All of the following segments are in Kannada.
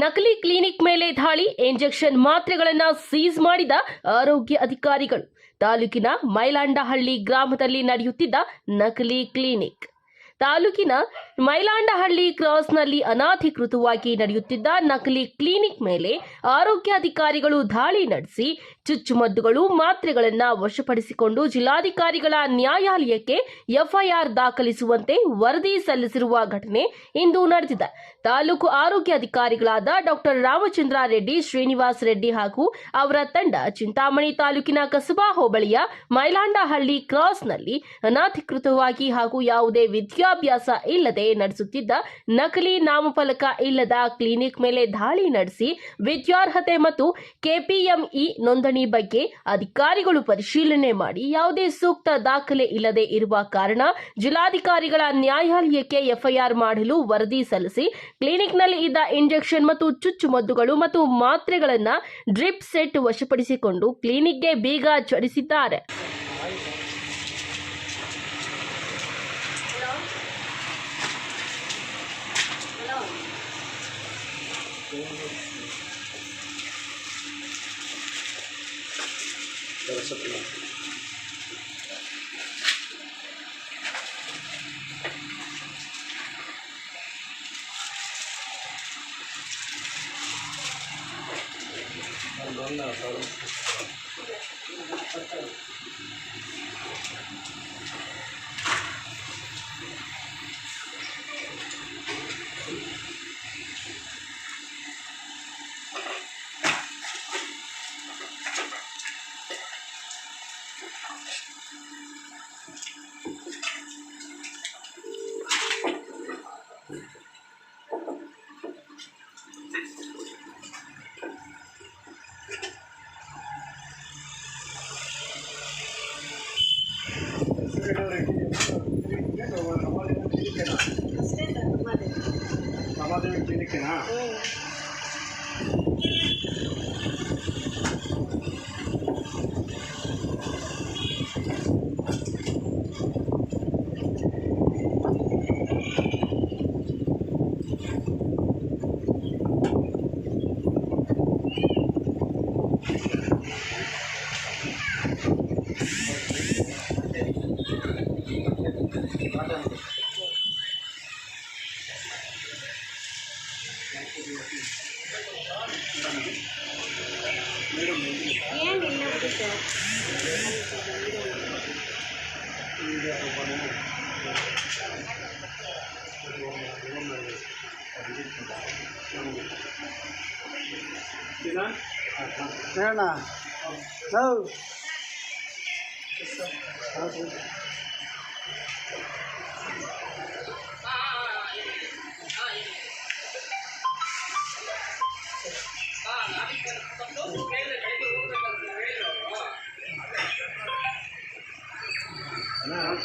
ನಕಲಿ ಕ್ಲಿನಿಕ್ ಮೇಲೆ ದಾಳಿ ಇಂಜೆಕ್ಷನ್ ಮಾತ್ರೆಗಳನ್ನು ಸೀಸ್ ಮಾಡಿದ ಆರೋಗ್ಯ ಅಧಿಕಾರಿಗಳು. ತಾಲೂಕಿನ ಮೈಲಾಂಡಹಳ್ಳಿ ಗ್ರಾಮದಲ್ಲಿ ನಡೆಯುತ್ತಿದ್ದ ನಕಲಿ ಕ್ಲಿನಿಕ್. ತಾಲೂಕಿನ ಮೈಲಾಂಡಹಳ್ಳಿ ಕ್ರಾಸ್ನಲ್ಲಿ ಅನಾಧಿಕೃತವಾಗಿ ನಡೆಯುತ್ತಿದ್ದ ನಕಲಿ ಕ್ಲಿನಿಕ್ ಮೇಲೆ ಆರೋಗ್ಯಾಧಿಕಾರಿಗಳು ದಾಳಿ ನಡೆಸಿ, ಚುಚ್ಚುಮದ್ದುಗಳು, ಮಾತ್ರೆಗಳನ್ನು ವಶಪಡಿಸಿಕೊಂಡು ಜಿಲ್ಲಾಧಿಕಾರಿಗಳ ನ್ಯಾಯಾಲಯಕ್ಕೆ ಎಫ್ಐಆರ್ ದಾಖಲಿಸುವಂತೆ ವರದಿ ಸಲ್ಲಿಸಿರುವ ಘಟನೆ ಇಂದು ನಡೆದಿದೆ. ತಾಲೂಕು ಆರೋಗ್ಯಾಧಿಕಾರಿಗಳಾದ ಡಾಕ್ಟರ್ ರಾಮಚಂದ್ರ ರೆಡ್ಡಿ, ಶ್ರೀನಿವಾಸ್ ರೆಡ್ಡಿ ಹಾಗೂ ಅವರ ತಂಡ ಚಿಂತಾಮಣಿ ತಾಲೂಕಿನ ಕಸಬಾ ಹೋಬಳಿಯ ಮೈಲಾಂಡಹಳ್ಳಿ ಕ್ರಾಸ್ನಲ್ಲಿ ಅನಾಧಿಕೃತವಾಗಿ ಹಾಗೂ ಯಾವುದೇ ವಿದ್ಯಾಭ್ಯಾಸ ಇಲ್ಲದೆ ನಡೆಸುತ್ತಿದ್ದ ನಕಲಿ ನಾಮಫಲಕ ಇಲ್ಲದ ಕ್ಲಿನಿಕ್ ಮೇಲೆ ದಾಳಿ ನಡೆಸಿ ವಿದ್ಯಾರ್ಹತೆ ಮತ್ತು ಕೆಪಿಎಂಇ ನೋಂದಣಿ ಬಗ್ಗೆ ಅಧಿಕಾರಿಗಳು ಪರಿಶೀಲನೆ ಮಾಡಿ ಯಾವುದೇ ಸೂಕ್ತ ದಾಖಲೆ ಇಲ್ಲದೆ ಇರುವ ಕಾರಣ ಜಿಲ್ಲಾಧಿಕಾರಿಗಳ ನ್ಯಾಯಾಲಯಕ್ಕೆ ಎಫ್ಐಆರ್ ಮಾಡಲು ವರದಿ ಸಲ್ಲಿಸಿ ಕ್ಲಿನಿಕ್ನಲ್ಲಿ ಇದ್ದ ಇಂಜೆಕ್ಷನ್ ಮತ್ತು ಚುಚ್ಚುಮದ್ದುಗಳು ಮತ್ತು ಮಾತ್ರೆಗಳನ್ನು ಡ್ರಿಪ್ ಸೆಟ್ ವಶಪಡಿಸಿಕೊಂಡು ಕ್ಲಿನಿಕ್ಗೆ ಬೀಗ ಜಡಿಸಿದ್ದಾರೆ Dari sebelah. Alhamdulillah, kalau 嗯。ఏనా no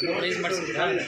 please मत है